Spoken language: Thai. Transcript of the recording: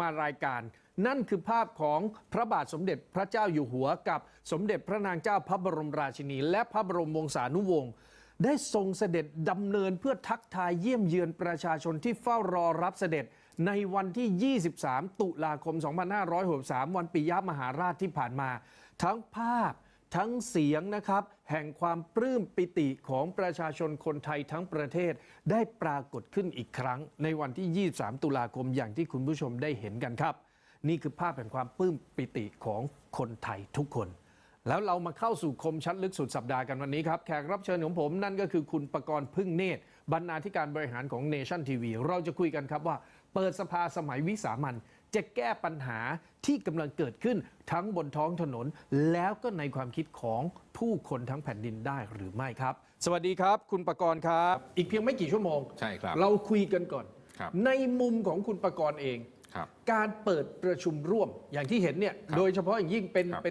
มารายการ นั่นคือภาพของพระบาทสมเด็จพระเจ้าอยู่หัวกับสมเด็จพระนางเจ้าพระบรมราชินี และพระบรมวงศานุวงศ์ได้ทรงเสด็จดำเนินเพื่อทักทายเยี่ยมเยือนประชาชนที่เฝ้ารอรับเสด็จในวันที่ 23 ตุลาคม 2563 วันปิยมหาราชที่ผ่านมา ทั้งภาพ ทั้งเสียงนะครับ แห่งความปลื้มปิติของประชาชนคนไทยทั้งประเทศได้ปรากฏขึ้นอีกครั้ง ในวันที่ 23 ตุลาคมอย่างที่คุณผู้ชมได้เห็นกันครับ นี่คือภาพแห่งความปลื้มปิติของคนไทยทุกคน แล้วเรามาเข้าสู่คมชัดลึกสุดสัปดาห์กันวันนี้ครับ แขกรับเชิญของผมนั่นก็คือคุณประกรณ์พึ่งเนตร บรรณาธิการบริหารของเนชั่นทีวีเราจะคุยกันครับว่า เปิดสภาสมัยวิสามัน จะแก้ปัญหาที่กำลังเกิดขึ้นทั้งบนท้องถนน แล้วก็ในความคิดของผู้คนทั้งแผ่นดินได้หรือไม่ครับ สวัสดีครับ คุณประกรณ์ครับ อีกเพียงไม่กี่ชั่วโมง ใช่ครับเราคุยกันก่อน ครับในมุมของคุณประกรณ์เอง ครับการเปิดประชุมร่วมอย่างที่เห็นเนี่ยครับโดยเฉพาะอย่างยิ่งเป็นครับ เป็น